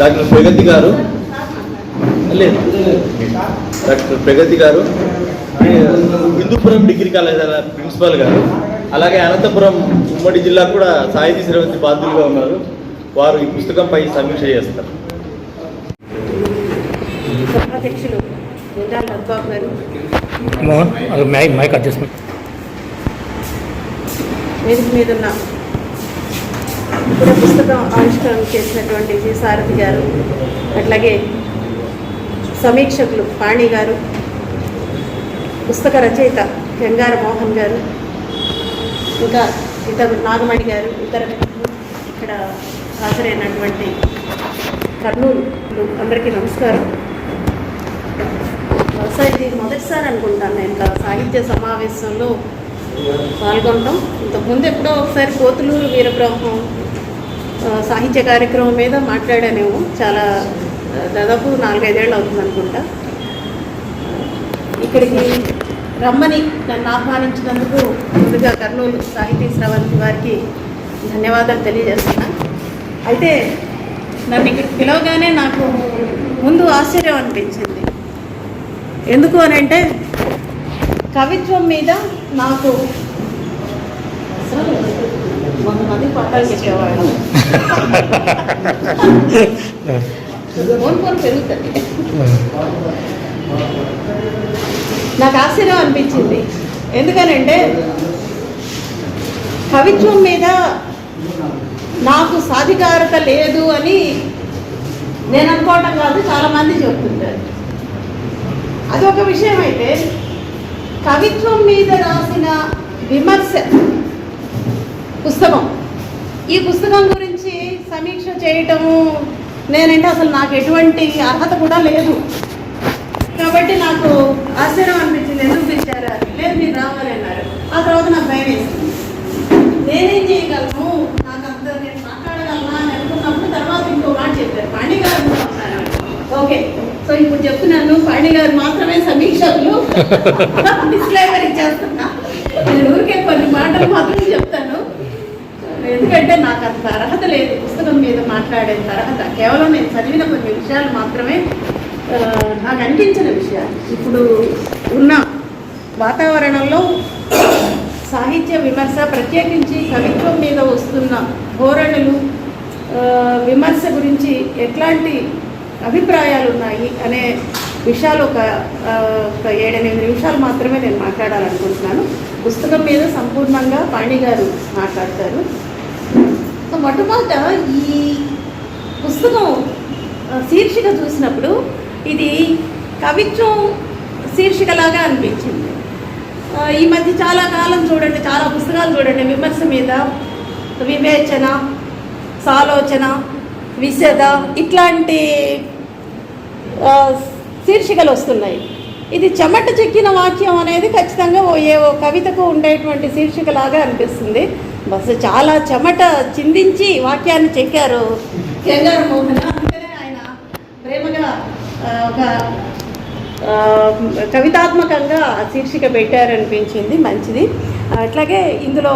Doctor ప్రగతి గారు. లేదు doctor ప్రగతి గారు. హిందూపురం డిగ్రీ కాలేజ్ ప్రిన్సిపాల్ గారు. అలాగే అనంతపురం ఉమ్మడి జిల్లా కూడా సాహితీ శ్రవంతి బాధ్యులుగా ఉన్నారు. వారు ఈ పుస్తకంపై సమీక్ష చేస్తారు. సభాధ్యక్షులు మోహన్ మైక్ అడ్జస్ట్మెంట్ మీద ఉన్న ఇప్పుడు పుస్తకం ఆవిష్కరణ చేసినటువంటి జి. సారథి గారు అట్లాగే సమీక్షకులు పాణి గారు పుస్తక రచయిత గంగార మోహన్ గారు ఇంకా ఇతర నాగమణి గారు ఇతర వ్యక్తులు ఇక్కడ హాజరైనటువంటి కర్నూలు అందరికీ నమస్కారం. బహుశా ఇది మొదటిసారి అనుకుంటాను నేను ఇలా సాహిత్య సమావేశంలో పాల్గొనడం. ఇంతకుముందు ఎప్పుడో ఒకసారి కోతులూరు వీరబ్రహ్మం సాహిత్య కార్యక్రమం మీద మాట్లాడానేమో చాలా దాదాపు నాలుగైదేళ్ళు అవుతుంది అనుకుంటా. ఇక్కడికి రమ్మని నన్ను ఆహ్వానించినందుకు ముందుగా కర్నూలు సాహితీ శ్రవంతి వారికి ధన్యవాదాలు తెలియజేస్తున్నా. అయితే నన్ను ఇక్కడికి పిలవగానే నాకు ముందు ఆశ్చర్యం అనిపించింది. ఎందుకు అని అంటే కవిత్వం మీద నాకు కొంతమంది పట్టాలు పెరుగుతుంది. నాకు ఆశ్చర్యం అనిపించింది. ఎందుకనంటే కవిత్వం మీద నాకు సాధికారత లేదు అని నేను అనుకోవటం కాదు చాలామంది చెప్తుంటారు. అది ఒక విషయం అయితే కవిత్వం మీద రాసిన విమర్శ పుస్తకం. ఈ పుస్తకం గురించి సమీక్ష చేయటము నేనంటే అసలు నాకు ఎటువంటి అర్హత కూడా లేదు. కాబట్టి నాకు ఆశ్చర్యం అనిపించింది. ఎందుకు పిలిచారు లేదు మీరు రావాలి అన్నారు. ఆ తర్వాత నాకు భయం వేసింది. నేనేం చేయగలను? నాకు అంత నేను మాట్లాడగలనా? అని అనుకున్నప్పుడు తర్వాత ఇంకో మాట చెప్పారు. పాండి గారు ఓకే. సో ఇప్పుడు చెప్తున్నాను. పాండి గారు మాత్రమే సమీక్షకులు. డిస్క్లైమర్ ఇచ్చేస్తున్నా. నేను ఊరికే కొన్ని మాటలు మాత్రమే చెప్తాను. ఎందుకంటే నాకు అంత అర్హత లేదు. పుస్తకం మీద మాట్లాడేంత అర్హత. కేవలం నేను చదివిన కొన్ని విషయాలు మాత్రమే నాకు అనిపించిన విషయాలు. ఇప్పుడు ఉన్న వాతావరణంలో సాహిత్య విమర్శ ప్రత్యేకించి కవిత్వం మీద వస్తున్న ధోరణులు విమర్శ గురించి ఎట్లాంటి అభిప్రాయాలు ఉన్నాయి అనే విషయాలు ఒక ఒక ఏడెనిమిది నిమిషాలు మాత్రమే నేను మాట్లాడాలనుకుంటున్నాను. పుస్తకం మీద సంపూర్ణంగా పాణి గారు మాట్లాడతారు. సో మొట్టమొదట ఈ పుస్తకం శీర్షిక చూసినప్పుడు ఇది కవిత్వం శీర్షికలాగా అనిపించింది. ఈ మధ్య చాలా కాలం చూడండి చాలా పుస్తకాలు చూడండి. విమర్శ మీద వివేచన సాలోచన విశద ఇట్లాంటి శీర్షికలు వస్తున్నాయి. ఇది చెమట చెక్కిన వాక్యం అనేది ఖచ్చితంగా ఓ ఏ కవితకు ఉండేటువంటి శీర్షికలాగా అనిపిస్తుంది. బస్ చాలా చెమట చిందించి వాక్యాన్ని చెక్కారు. కెంగారు మోహన్. అందుకనే ఆయన ప్రేమగా ఒక కవితాత్మకంగా శీర్షిక పెట్టారనిపించింది. మంచిది. అట్లాగే ఇందులో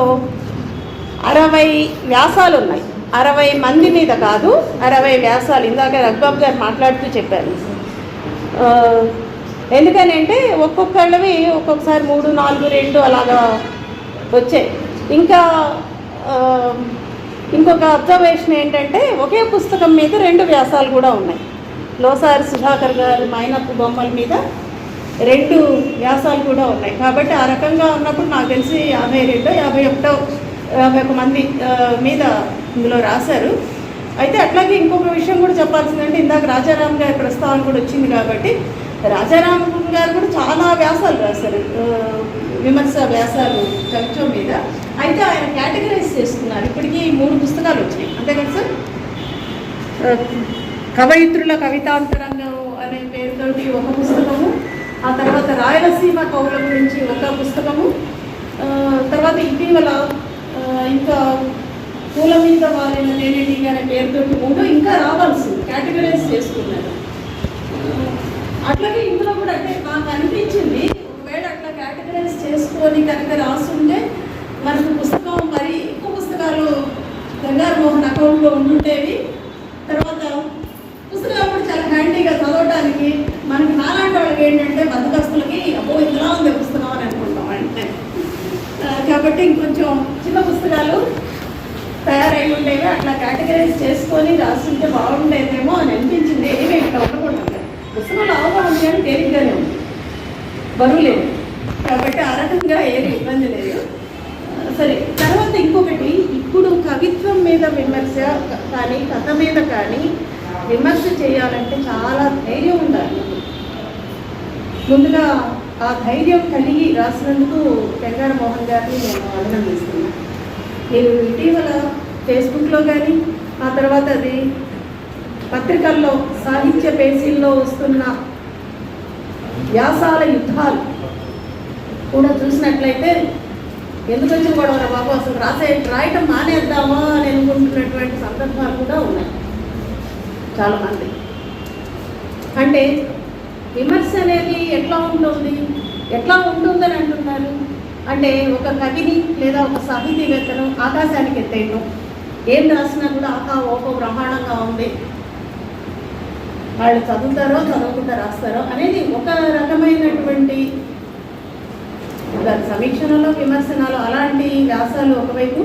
అరవై వ్యాసాలు ఉన్నాయి అరవై మంది మీద కాదు అరవై వ్యాసాలు. ఇందాక రఘుబాబు గారు మాట్లాడుతూ చెప్పారు. ఎందుకని అంటే ఒక్కొక్కళ్ళవి ఒక్కొక్కసారి మూడు నాలుగు రెండు అలాగా వచ్చాయి. ఇంకా ఇంకొక అబ్జర్వేషన్ ఏంటంటే ఒకే పుస్తకం మీద రెండు వ్యాసాలు కూడా ఉన్నాయి. లోసారి సుధాకర్ గారి మైనపు బొమ్మల మీద రెండు వ్యాసాలు కూడా ఉన్నాయి. కాబట్టి ఆ రకంగా ఉన్నప్పుడు నాకు తెలిసి యాభై రెండో యాభై ఒకటో యాభై ఒక మంది మీద ఇందులో రాశారు. అయితే అట్లాగే ఇంకొక విషయం కూడా చెప్పాల్సిందంటే ఇందాక రాజారాం గారి ప్రస్తావన కూడా వచ్చింది కాబట్టి రాజారాం గారు కూడా చాలా వ్యాసాలు రాశారు. విమర్శ వ్యాసాలు చర్చ మీద. అయితే ఆయన కేటగరైజ్ చేస్తున్నారు ఇప్పటికీ మూడు పుస్తకాలు వచ్చినాయి. అంతే కదా సార్? కవయిత్రుల కవితాంతరంగం అనే పేరుతోటి ఒక పుస్తకము ఆ తర్వాత రాయలసీమ కవుల గురించి ఒక పుస్తకము తర్వాత ఇటీవల ఇంకా పూల మీద వారిన తేనెటీగ అనే పేరుతోటి మూడు ఇంకా రావాల్సింది. కేటగరైజ్ చేసుకున్నారు. అట్లాగే ఇందులో కూడా అంటే నాకు అనిపించింది ఒకవేళ అట్లా కేటగరైజ్ చేసుకొని కనుక రాసుంటే మనకు పుస్తకం మరి ఎక్కువ పుస్తకాలు గంగారు మోహన్ అకౌంట్లో ఉండుండేవి. తర్వాత పుస్తకాలు కూడా చాలా హ్యాండీగా చదవడానికి మనకి నాలాంటి వాళ్ళకి ఏంటంటే బద్దకస్తులకి అబ్బో ఇందులో ఉంది పుస్తకం అని అనుకుంటాం అంటే. కాబట్టి ఇంకొంచెం చిన్న పుస్తకాలు తయారై ఉండేవి. అట్లా కేటగరైజ్ చేసుకొని రాస్తుంటే బాగుండేదేమో అని అనిపించింది. ఏమీ ఇట్లా పుస్తకాలు పుస్తకంలో అవగాహన కానీ తేలిగ్గానే ఉంది. బరువులేదు కాబట్టి ఆ రకంగా ఏమి ఇబ్బంది లేదు. సరే తర్వాత ఇంకొకటి ఇప్పుడు కవిత్వం మీద విమర్శ కానీ కథ మీద కానీ విమర్శ చేయాలంటే చాలా ధైర్యం ఉండాలి. ముందుగా ఆ ధైర్యం కలిగి రాసినందుకు తెలంగాణ మోహన్ గారిని నేను అభినందిస్తున్నాను నేను ఇటీవల ఫేస్బుక్లో కానీ ఆ తర్వాత అది పత్రికల్లో సాహిత్య పేజీల్లో వస్తున్న వ్యాసాల యుద్ధాలు కూడా చూసినట్లయితే ఎందుకు వచ్చిన గొడవ బాబు? అసలు రాసే రాయటం మానేద్దామో అని అనుకుంటున్నటువంటి సందర్భాలు కూడా ఉన్నాయి. చాలామంది. అంటే విమర్శ అనేది ఎట్లా ఉంటుంది? ఎట్లా ఉంటుందని అంటున్నారు? అంటే ఒక కవిని లేదా ఒక సాహితీవేత్తను ఆకాశానికి ఎత్తేయటం. ఏం రాసినా కూడా ఆకా ఓపో బ్రహ్మాండంగా ఉంది. వాళ్ళు చదువుతారో చదవకుండా రాస్తారో అనేది ఒక రకమైనటువంటి దాని సమీక్షణలో విమర్శనాలు అలాంటి వ్యాసాలు ఒకవైపు